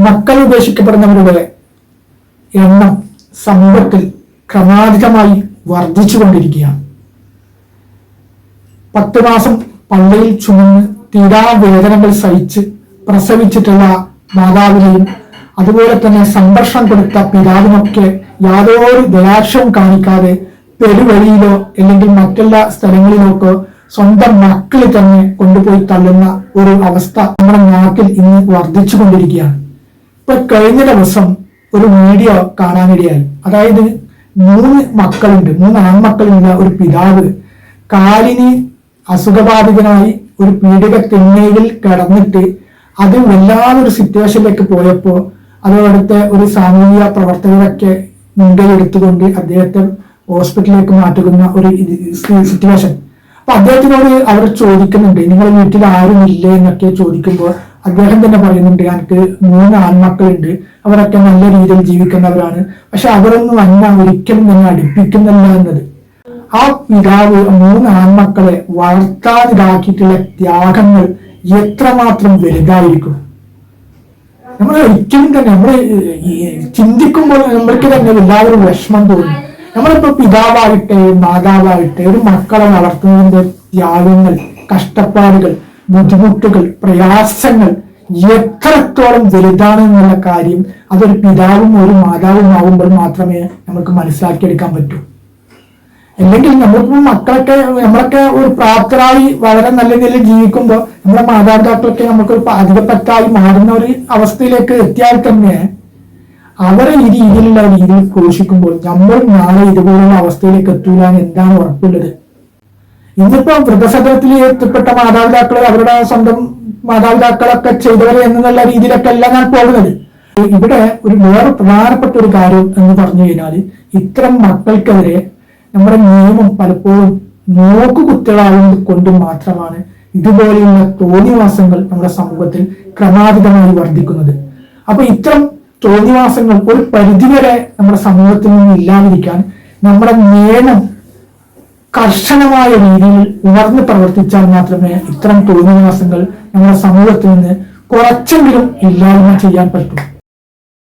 മക്കൾ ഉപേക്ഷിക്കപ്പെടുന്നവരുടെ എണ്ണം സമൂഹത്തിൽ ക്രമാതീതമായി വർദ്ധിച്ചുകൊണ്ടിരിക്കുകയാണ്. പത്ത് മാസം പള്ളിയിൽ ചുമന്ന് തീരാ വേദനകൾ സഹിച്ച് പ്രസവിച്ചിട്ടുള്ള മാതാവിനെയും അതുപോലെ തന്നെ സംരക്ഷണം കൊടുത്ത പിതാവിനൊക്കെ യാതൊരു ദയാക്ഷവും കാണിക്കാതെ പെരുവഴിയിലോ അല്ലെങ്കിൽ മറ്റെല്ലാ സ്ഥലങ്ങളിലോട്ടോ സ്വന്തം മക്കളിൽ തന്നെ കൊണ്ടുപോയി തള്ളുന്ന ഒരു അവസ്ഥ നമ്മുടെ നാട്ടിൽ ഇന്ന് വർദ്ധിച്ചു കൊണ്ടിരിക്കുകയാണ് ഇപ്പൊ കഴിഞ്ഞ ദിവസം ഒരു വീഡിയോ കാണാനിടയായി. അതായത് മൂന്ന് മക്കളുണ്ട് മൂന്ന് ആൺമക്കളുള്ള ഒരു പിതാവ് കാലിന് അസുഖബാധിതനായി ഒരു പീഡിക തിന്മയിൽ കിടന്നിട്ട് അത് വല്ലാതൊരു സിറ്റുവേഷനിലേക്ക് പോയപ്പോൾ അതോടത്തെ ഒരു സാമൂഹിക പ്രവർത്തകരൊക്കെ മുൻകൈ എടുത്തുകൊണ്ട് അദ്ദേഹത്തെ ഹോസ്പിറ്റലിലേക്ക് മാറ്റുന്ന ഒരു സിറ്റുവേഷൻ അപ്പൊ അദ്ദേഹത്തിനോട് അവർ ചോദിക്കുന്നുണ്ട് നിങ്ങളെ വീട്ടിൽ ആരും ഇല്ലേ? എന്നൊക്കെ ചോദിക്കുമ്പോൾ അദ്ദേഹം തന്നെ പറയുന്നുണ്ട് എനിക്ക് മൂന്ന് ആൺമക്കളുണ്ട് അവരൊക്കെ നല്ല രീതിയിൽ ജീവിക്കുന്നവരാണ്. പക്ഷെ അവരൊന്നും അന്ന ഒരിക്കലും തന്നെ അടുപ്പിക്കുന്നില്ല എന്നത്. ആ പിതാവ് മൂന്ന് ആൺമക്കളെ വളർത്താനിതാക്കിയിട്ടുള്ള ത്യാഗങ്ങൾ എത്രമാത്രം വലുതായിരിക്കും? നമ്മൾ ഒരിക്കലും തന്നെ നമ്മൾ ചിന്തിക്കുമ്പോൾ നമ്മൾക്ക് തന്നെ എല്ലാവരും വിഷമം തോന്നും. നമ്മളിപ്പോ പിതാവാകട്ടെ മാതാവാകട്ടെ ഒരു മക്കളെ വളർത്തുന്നതിന്റെ ത്യാഗങ്ങൾ കഷ്ടപ്പാടുകൾ ബുദ്ധിമുട്ടുകൾ പ്രയാസങ്ങൾ എത്രത്തോളം വലുതാണ് എന്നുള്ള കാര്യം അതൊരു പിതാവും ഒരു മാതാവും ആവുമ്പോൾ മാത്രമേ നമുക്ക് മനസ്സിലാക്കിയെടുക്കാൻ പറ്റൂ. അല്ലെങ്കിൽ നമ്മളിപ്പോ മക്കളൊക്കെ നമ്മളൊക്കെ ഒരു പ്രാപ്തരായി വളരെ നല്ല നിലയിൽ ജീവിക്കുമ്പോൾ നമ്മുടെ മാതാപിതാക്കളൊക്കെ നമുക്ക് അധികപ്പറ്റായി മാറുന്ന ഒരു അവസ്ഥയിലേക്ക് എത്തിയാൽ തന്നെ അവരെ ഇത് രീതിയിലുള്ള രീതിയിൽ ക്രൂശിക്കുമ്പോൾ നമ്മൾ നാളെ ഇതുപോലുള്ള അവസ്ഥയിലേക്ക് എത്തൂല എന്ന് എന്താണ് ഉറപ്പുള്ളത്? ഇന്നിപ്പോ വൃദ്ധസദനത്തിൽ എത്തപ്പെട്ട മാതാപിതാക്കളെ അവരുടെ സ്വന്തം മാതാപിതാക്കളൊക്കെ ചെയ്തവരെ എന്നുള്ള രീതിയിലൊക്കെ അല്ല ഞാൻ പോകുന്നത്. ഇവിടെ ഒരു വേറെ പ്രധാനപ്പെട്ട ഒരു കാര്യം എന്ന് പറഞ്ഞു കഴിഞ്ഞാൽ ഇത്തരം മക്കൾക്കെതിരെ നമ്മുടെ നിയമം പലപ്പോഴും നോക്കുകുത്തികളാവുന്നത് കൊണ്ട് മാത്രമാണ് ഇതുപോലെയുള്ള തോന്നിവാസങ്ങൾ നമ്മുടെ സമൂഹത്തിൽ ക്രമാതീതമായി വർദ്ധിക്കുന്നത്. അപ്പൊ ഇത്തരം തോന്നിവാസങ്ങൾ ഒരു പരിധിവരെ നമ്മുടെ സമൂഹത്തിൽ നിന്ന് ഇല്ലാതിരിക്കാൻ നമ്മുടെ നിയമം കർശനമായ രീതിയിൽ ഉണർന്ന് പ്രവർത്തിച്ചാൽ മാത്രമേ ഇത്തരം തോന്നിവാസങ്ങൾ നമ്മുടെ സമൂഹത്തിൽ നിന്ന് കുറച്ചെങ്കിലും ഇല്ലായ്മ ചെയ്യാൻ പറ്റൂ.